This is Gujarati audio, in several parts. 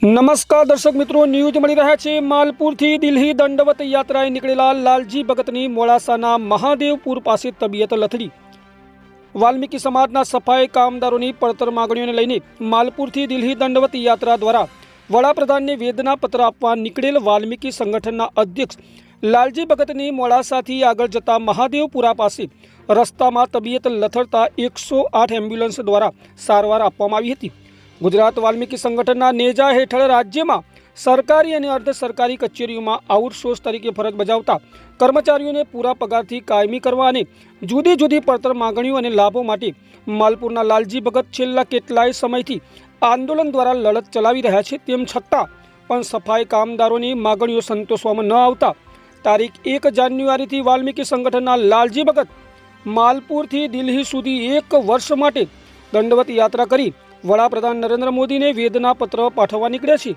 નમસ્કાર દર્શક મિત્રો ન્યૂઝ મળી રહ્યા છે. માલપુરથી દિલ્હી દંડવત યાત્રાએ નીકળેલા લાલજી ભગતની મોડાસાના મહાદેવપુર પાસે તબિયત લથડી. વાલ્મીકી સમાજના સફાઈ કામદારોની પડતર માગણીઓને લઈને માલપુરથી દિલ્હી દંડવત યાત્રા દ્વારા વડાપ્રધાનને વેદનાપત્ર આપવા નીકળેલ વાલ્મીકી સંગઠનના અધ્યક્ષ લાલજી ભગતની મોડાસાથી આગળ જતા મહાદેવપુરા પાસે રસ્તામાં તબિયત લથડતા એકસો આઠ એમ્બ્યુલન્સ દ્વારા સારવાર આપવામાં આવી હતી. ગુજરાત વાલ્મીકી સંગઠનના નેજા હેઠળ રાજ્યમાં સરકારી અને અર્ધ સરકારી કચેરીઓમાં આઉટસોર્સ તરીકે ફરજ બજાવતા કર્મચારીઓને પૂરા પગારથી કાયમી કરવા અને જુદી જુદી પડતર માગણીઓ અને લાભો માટે માલપુરના લાલજી ભગત છેલ્લા કેટલાય સમયથી આંદોલન દ્વારા લડત ચલાવી રહ્યા છે, તેમ છતાં પણ સફાઈ કામદારોની માગણીઓ સંતોષવામાં ન આવતા. તારીખ એક જાન્યુઆરીથી વાલ્મીકી સંગઠનના લાલજી ભગત માલપુરથી દિલ્હી સુધી એક વર્ષ માટે દંડવત યાત્રા કરી વડાપ્રધાન નરેન્દ્ર મોદીને વેદના પત્ર પાઠવવા નીકળ્યા છે.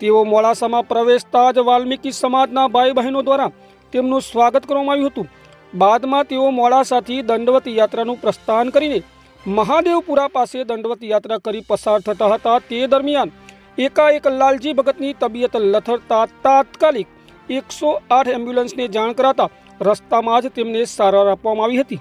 તેઓ મોડાસામાં પ્રવેશતા જ વાલ્મીકી સમાજના ભાઈ બહેનો દ્વારા તેમનું સ્વાગત કરવામાં આવ્યું હતું. બાદમાં તેઓ મોડાસાથી દંડવત યાત્રાનું પ્રસ્થાન કરીને મહાદેવપુરા પાસે દંડવત યાત્રા કરી પસાર થતા હતા. તે દરમિયાન એકાએક લાલજી ભગતની તબિયત લથડતા તાત્કાલિક એકસો આઠ એમ્બ્યુલન્સને જાણ કરાતા રસ્તામાં જ તેમને સારવાર આપવામાં આવી હતી.